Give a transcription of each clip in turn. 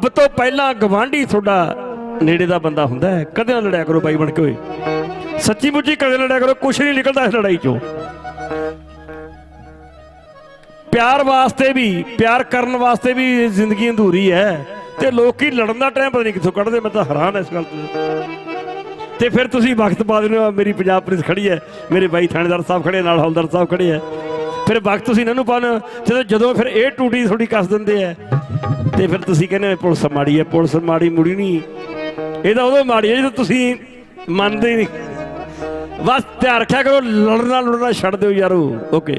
ਸਭ ਤੋਂ ਪਹਿਲਾਂ ਗਵਾਂਢੀ ਤੁਹਾਡਾ ਨੇੜੇ ਦਾ ਬੰਦਾ ਹੁੰਦਾ ਹੈ। ਕਦੇ ਨਾ ਲੜਿਆ ਕਰੋ ਬਾਈ ਬਣ ਕੇ ਓਏ। ਸੱਚੀ ਮੁੱਚੀ ਕਦੇ ਲੜਿਆ ਕਰੋ, ਕੁਛ ਨਹੀਂ ਨਿਕਲਦਾ ਇਸ ਲੜਾਈ ਚੋਂ। ਪਿਆਰ ਵਾਸਤੇ ਵੀ, ਪਿਆਰ ਕਰਨ ਵਾਸਤੇ ਵੀ ਜ਼ਿੰਦਗੀ ਅਧੂਰੀ ਹੈ। ਤੇ ਲੋਕੀ ਲੜਨ ਦਾ ਟਾਈਮ ਪਤਾ ਨਹੀਂ ਕਿੱਥੋਂ ਕੱਢਦੇ, ਮੈਂ ਤਾਂ ਹੈਰਾਨ ਇਸ ਗੱਲ ਤੋਂ। ਤੇ ਫਿਰ ਤੁਸੀਂ ਵਕਤ ਪਾ ਦਿੰਦੇ ਹੋ, ਮੇਰੀ ਪੰਜਾਬ ਪੁਲਿਸ ਖੜੀ ਹੈ, ਮੇਰੇ ਬਾਈ ਥਾਣੇਦਾਰ ਸਾਹਿਬ ਖੜੇ ਨਾਲ ਹੌਲਦਾਰ ਸਾਹਿਬ ਖੜੇ ਹੈ ਫਿਰ ਵਕਤ ਤੁਸੀਂ ਇਹਨਾਂ ਨੂੰ ਪਾਣ ਜਦੋਂ ਜਦੋਂ ਫਿਰ ਇਹ ਟੂਟੀ ਤੁਹਾਡੀ ਕੱਸ ਦਿੰਦੇ ਆ, ਤੇ ਫਿਰ ਤੁਸੀਂ ਕਹਿੰਦੇ ਹੋ ਪੁਲਿਸ ਮਾੜੀ ਹੈ ਪੁਲਿਸ ਮਾੜੀ ਮੁੜੀ ਨਹੀਂ। ਇਹ ਤਾਂ ਉਦੋਂ ਮਾੜੀ ਹੈ ਜਦੋਂ ਤੁਸੀਂ ਮੰਨਦੇ ਹੀ ਨਹੀਂ। ਬਸ ਧਿਆਨ ਰੱਖਿਆ ਕਰੋ, ਲੜਨਾ ਲੜਨਾ ਛੱਡ ਦਿਓ ਯਾਰੋ। ਓਕੇ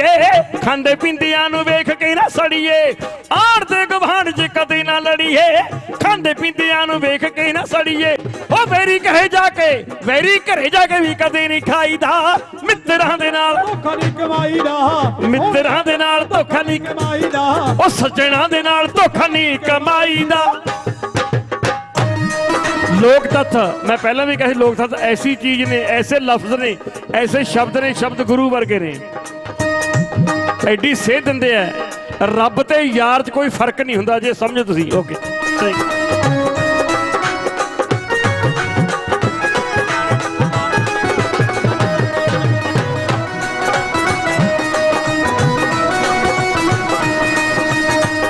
ਲੜੀਏ ਖਾਂਦੇ ਪਿੰਦਿਆਂ ਨੂੰ ਵੇਖ ਕੇ ਨਾ ਸੜੀਏ। ਆੜ ਤੇ ਗਵਾਂਢ ਚ ਕਦੇ ਨਾ ਲੜੀਏ। ਖਾਂਦੇ ਪਿੰਦਿਆਂ ਨੂੰ ਵੇਖ ਕੇ ਨਾ ਸੜੀਏ। ਉਹ ਵੈਰੀ ਕਹੇ ਜਾ ਕੇ ਵੈਰੀ ਘਰੇ ਜਾ ਕੇ ਵੀ ਕਦੇ ਨਹੀਂ ਖਾਈਦਾ। ਮਿੱਤਰਾਂ ਦੇ ਨਾਲ ਧੋਖਾ ਨਹੀਂ ਕਮਾਈ ਦਾ ਮਿੱਤਰਾਂ ਦੇ ਨਾਲ ਧੋਖਾ ਨਹੀਂ ਕਮਾਈ ਦਾ ਉਹ ਸੱਜਣਾ ਦੇ ਨਾਲ ਧੋਖਾ ਨਹੀਂ ਕਮਾਈ ਦਾ ਲੋਕ ਤੱਥ ਮੈਂ ਪਹਿਲਾਂ ਵੀ ਕਹੀ ਲੋਕ ਤੱਥ ਐਸੀ ਚੀਜ਼ ਨੇ ਐਸੇ ਲਫ਼ਜ਼ ਨੇ ਐਸੇ ਸ਼ਬਦ ਨੇ ਸ਼ਬਦ ਗੁਰੂ ਵਰਗੇ ਨੇ। ਐਡੀ ਸੇਧ ਦਿੰਦੇ ਆ ਰੱਬ ਤੇ ਯਾਰ 'ਚ ਕੋਈ ਫ਼ਰਕ ਨਹੀਂ ਹੁੰਦਾ ਜੇ ਸਮਝੋ ਤੁਸੀਂ। ਓਕੇ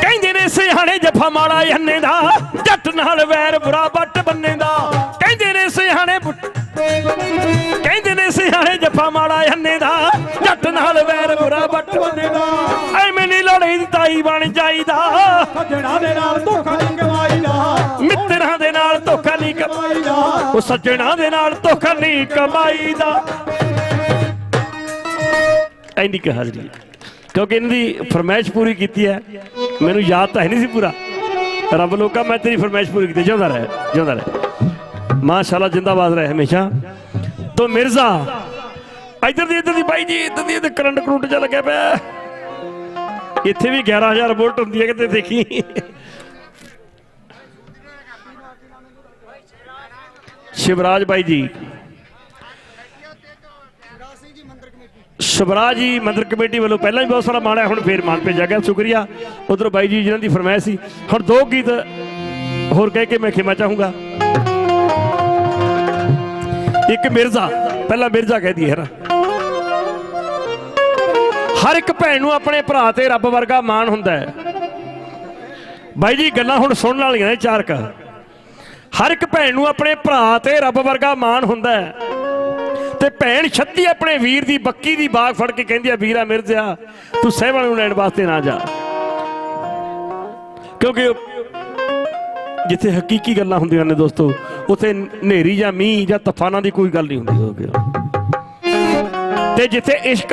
ਕਹਿੰਦੇ ਨੇ ਸਿਆਣੇ ਜਫਾ ਮਾੜਾ ਜੰਨੇ ਦਾ, ਜੱਟ ਨਾਲ ਵੈਰ ਬੁਰਾ ਬੱਟ ਬੰਨੇ ਸੱਜਣਾ ਦੇ ਨਾਲ ਧੋਖਾ ਨਹੀਂ ਕਮਾਈ ਦਾ ਮਿੱਤਰਾਂ ਦੇ ਨਾਲ ਧੋਖਾ ਨਹੀਂ ਕਮਾ ਕਮਾਈ ਦਾ ਉਹ ਸੱਜਣਾ ਦੇ ਨਾਲ ਧੋਖਾ ਨਹੀਂ ਕਮਾਈ ਦਾ ਐਨੀ ਕਿ ਹਾਜ਼ਰੀ ਕਿਉਂਕਿ ਇਹਨਾਂ ਦੀ ਫਰਮਾਇਸ਼ ਪੂਰੀ ਕੀਤੀ ਹੈ। ਮੈਨੂੰ ਯਾਦ ਤਾਂ ਹੈ ਨਹੀਂ ਸੀ ਪੂਰਾ। ਰੱਬ ਲੋਕਾ ਮੈਂ ਤੇਰੀ ਫਰਮਾਇਸ਼ ਪੂਰੀ ਕੀਤੀ। ਜਿਉਂਦਾ ਰਹਿ ਜਿਉਂਦਾ ਰਹਿ। ਮਾਸ਼ਾਅੱਲਾ ਜਿੰਦਾਬਾਦ ਰਹੇ ਹਮੇਸ਼ਾ। ਤੋ ਮਿਰਜ਼ਾ ਇੱਧਰ ਦੀ ਇੱਧਰ ਦੀ ਬਾਈ ਜੀ ਇੱਧਰ ਦੀ ਇੱਧਰ ਕਰੰਟ ਕਰੰਟ ਚ ਲੱਗਿਆ ਪਿਆ। ਇੱਥੇ ਵੀ 11000 ਵੋਲਟ ਹੁੰਦੀ ਹੈ ਕਿਤੇ ਦੇਖੀ। ਸ਼ਿਵਰਾਜ ਬਾਈ ਜੀ। ਸ਼ਿਵਰਾਜ ਜੀ, ਮੰਦਰ ਕਮੇਟੀ ਵੱਲੋਂ ਪਹਿਲਾਂ ਵੀ ਬਹੁਤ ਸਾਰਾ ਮਾਣ ਹੈ, ਹੁਣ ਫੇਰ ਮਾਣ ਭੇਜਿਆ ਗਿਆ। ਸ਼ੁਕਰੀਆ। ਉਧਰ ਬਾਈ ਜੀ, ਜਿਨ੍ਹਾਂ ਦੀ ਫਰਮਾਇਸ਼ ਸੀ। ਹੁਣ ਦੋ ਗੀਤ ਹੋਰ ਕਹਿ ਕੇ ਮੈਂ ਖਿਮਾ ਚਾਹੂੰਗਾ। ਇੱਕ ਮਿਰਜ਼ਾ, ਪਹਿਲਾਂ ਮਿਰਜ਼ਾ ਕਹਿ ਦਈਏ ਹਨਾ ਹਰ ਇੱਕ ਭੈਣ ਨੂੰ ਆਪਣੇ ਭਰਾ ਤੇ ਰੱਬ ਵਰਗਾ ਮਾਣ ਹੁੰਦਾ ਹੈ। ਬਾਈ ਜੀ, ਗੱਲਾਂ ਹੁਣ ਸੁਣਨ ਵਾਲੀਆਂ ਨੇ ਚਾਰ ਕ ਹਰ ਇੱਕ ਭੈਣ ਨੂੰ ਆਪਣੇ ਭਰਾ ਤੇ ਰੱਬ ਵਰਗਾ ਮਾਣ ਹੁੰਦਾ ਹੈ। ਤੇ ਭੈਣ ਛੱਤੀ ਆਪਣੇ ਵੀਰ ਦੀ, ਬੱਕੀ ਦੀ ਬਾਗ ਫੜ ਕੇ ਕਹਿੰਦੀ ਆ, ਵੀਰਾ ਮਿਰਜ਼ਾ, ਤੂੰ ਸਹਿਬਣ ਨੂੰ ਲੈਣ ਵਾਸਤੇ ਨਾ ਜਾ। ਕਿਉਂਕਿ ਜਿੱਥੇ ਹਕੀਕੀ ਗੱਲਾਂ ਹੁੰਦੀਆਂ ਨੇ ਦੋਸਤੋ, ਉੱਥੇ ਹਨੇਰੀ ਜਾਂ ਮੀਂਹ ਜਾਂ ਤੂਫਾਨਾਂ ਦੀ ਕੋਈ ਗੱਲ ਨਹੀਂ ਹੁੰਦੀ। ਹੋਵੇ ਤੇ ਜਿੱਥੇ ਇਸ਼ਕ